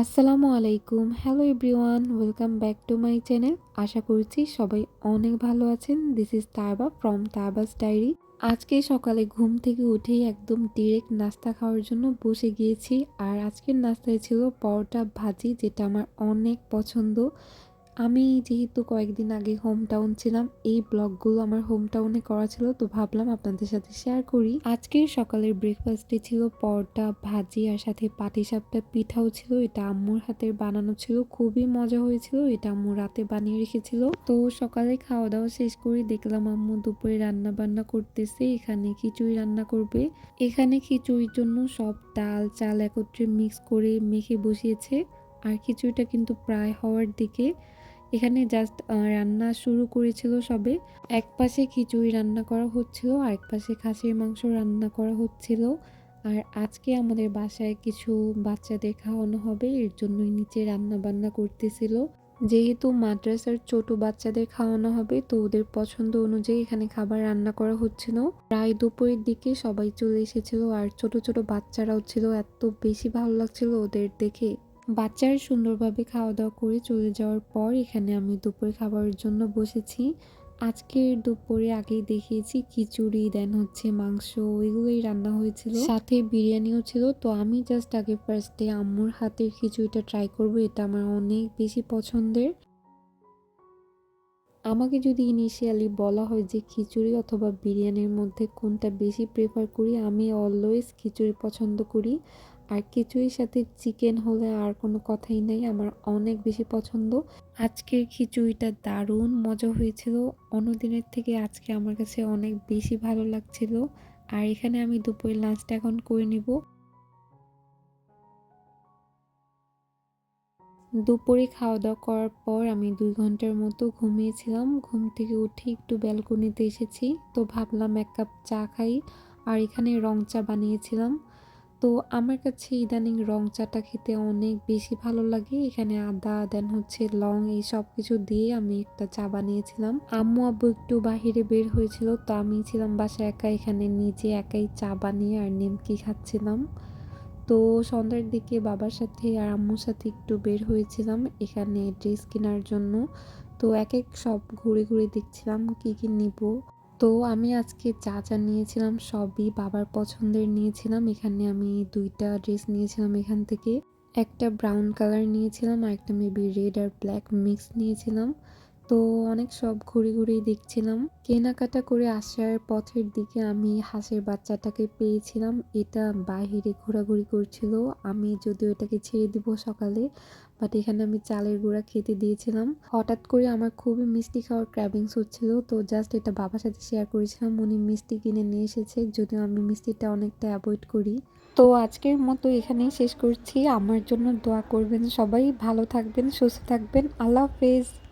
আসসালামু আলাইকুম। Hello everyone welcome back to my channel আশা করছি সবাই অনেক ভালো আছেন। This is Tarba from Tarba's diary আজকে সকালে ঘুম থেকে উঠেই একদম ডিরেক্ট নাস্তা খাওয়ার জন্য বসে গিয়েছি। আর আজকের নাস্তায় ছিল পরোটা ভাজি, যেটা আমার অনেক পছন্দ। আমি যেহেতু কয়েকদিন আগে হোম টাউন ছিলাম, এই ব্লগগুলো আমার হোম টাউনে করা ছিল, তো ভাবলাম আপনাদের সাথে শেয়ার করি। আজকের সকালের ব্রেকফাস্টে ছিল পরোটা, ভাজি আর সাথে পাটিসাপটা পিঠাও ছিল, এটা আম্মুর হাতের বানানো ছিল, খুবই মজা হয়েছিল, এটা আম্মু রাতে বানিয়ে রেখেছিল। তো সকালে খাওয়া দাওয়া শেষ করে দেখলাম আম্মু দুপুরে রান্না বান্না করতেছে, এখানে খিচুড়ি রান্না করবে। এখানে খিচুড়ির জন্য সব ডাল, চাল একত্রে মিক্স করে মেখে বসিয়েছে, আর খিচুড়িটা কিন্তু প্রায় হওয়ার দিকে। এখানে জাস্ট রান্না শুরু করেছিল সবে। এক পাশে খিচুড়ি রান্না করা হচ্ছিল আর এক পাশে খাসির মাংস রান্না করা হচ্ছিল। আর আজকে আমাদের বাসায় কিছু বাচ্চাদের খাওয়ানো হবে, এর জন্যই নিচে রান্না বান্না করতেছিল। যেহেতু মাদ্রাসার ছোট বাচ্চাদের খাওয়ানো হবে, তো ওদের পছন্দ অনুযায়ী এখানে খাবার রান্না করা হচ্ছিল। প্রায় দুপুরের দিকে সবাই চলে এসেছিল, আর ছোট ছোট বাচ্চারাও ছিল, এত বেশি ভালো লাগছিল ওদের দেখে। বাচ্চারা সুন্দরভাবে খাওয়া দাওয়া করে চলে যাওয়ার পর এখানে আমি দুপুরে খাবারের জন্য বসেছি। আজকের দুপুরে আগেই দেখিয়েছি, খিচুড়ি দেন হচ্ছে মাংস, এগুলোই রান্না হয়েছিল। সাথে বিরিয়ানিও ছিল, তো আমি জাস্ট আগে ফার্স্টে আম্মুর হাতের খিচুড়িটা ট্রাই করব, এটা আমার অনেক বেশি পছন্দের। আমাকে যদি ইনিশিয়ালি বলা হয় যে খিচুড়ি অথবা বিরিয়ানির মধ্যে কোনটা বেশি প্রেফার করি, আমি অলওয়েজ খিচুড়ি পছন্দ করি। আর খিচুড়ির সাথে চিকেন হলে আর কোনো কথাই নেই, আমার অনেক বেশি পছন্দ। আজকের খিচুড়িটা দারুণ মজা হয়েছিল। অন্যদিনের থেকে আজকে আমার কাছে অনেক বেশি ভালো লাগছিল। আর এখানে আমি দুপুরের লাঞ্চটা এখন করে নিব। দুপুরে খাওয়া দাওয়া করার পর আমি দুই ঘণ্টার মতো ঘুমিয়েছিলাম। ঘুম থেকে উঠে একটু ব্যালকনিতে এসেছি। তো ভাবলাম এক কাপ চা খাই আর এখানে রং চা বানিয়েছিলাম। তো আমার কাছে ইদানিং রং চাটা খেতে অনেক বেশি ভালো লাগে। এখানে আদা, দেন হচ্ছে লং এই সব কিছু দিয়ে আমি একটা চা বানিয়েছিলাম। আম্মু আব্বু একটু বাহিরে বের হয়েছিল, তো আমি ছিলাম বাসায় একা। এখানে নিজে একাই চা বানিয়ে আর নিমকি খাচ্ছিলাম। তো সন্ধ্যার দিকে বাবার সাথে আর আম্মুর সাথে একটু বের হয়েছিলাম এখানে ড্রেস কেনার জন্য। তো এক এক সব ঘুরে ঘুরে দেখছিলাম কি কি নিব। তো আমি আজকে যা যা নিয়েছিলাম সবই বাবার পছন্দের নিয়েছিলাম। এখানে আমি দুইটা ড্রেস নিয়েছিলাম এখান থেকে। একটা ব্রাউন কালার নিয়েছিলাম আর একটা মেবি রেড আর ব্ল্যাক মিক্স নিয়েছিলাম। তো অনেক সব ঘুরে ঘুরেই দেখছিলাম। কেনাকাটা করে আসার পথের দিকে আমি হাঁসের বাচ্চাটাকে পেয়েছিলাম। এটা বাহিরে ঘোরাঘুরি করছিল। আমি যদিও এটাকে ছেড়ে দিব সকালে বাট এখানে আমি চালের গুঁড়া খেতে দিয়েছিলাম। হঠাৎ করে আমার খুবই মিষ্টি খাওয়ার ক্র্যাবিংস হচ্ছিল। তো জাস্ট এটা বাবার সাথে শেয়ার করেছিলাম। উনি মিষ্টি কিনে নিয়ে এসেছে, যদিও আমি মিষ্টিটা অনেকটা অ্যাভয়েড করি। তো আজকের মতো এখানেই শেষ করছি। আমার জন্য দোয়া করবেন সবাই। ভালো থাকবেন, সুস্থ থাকবেন। আল্লাহ হাফেজ।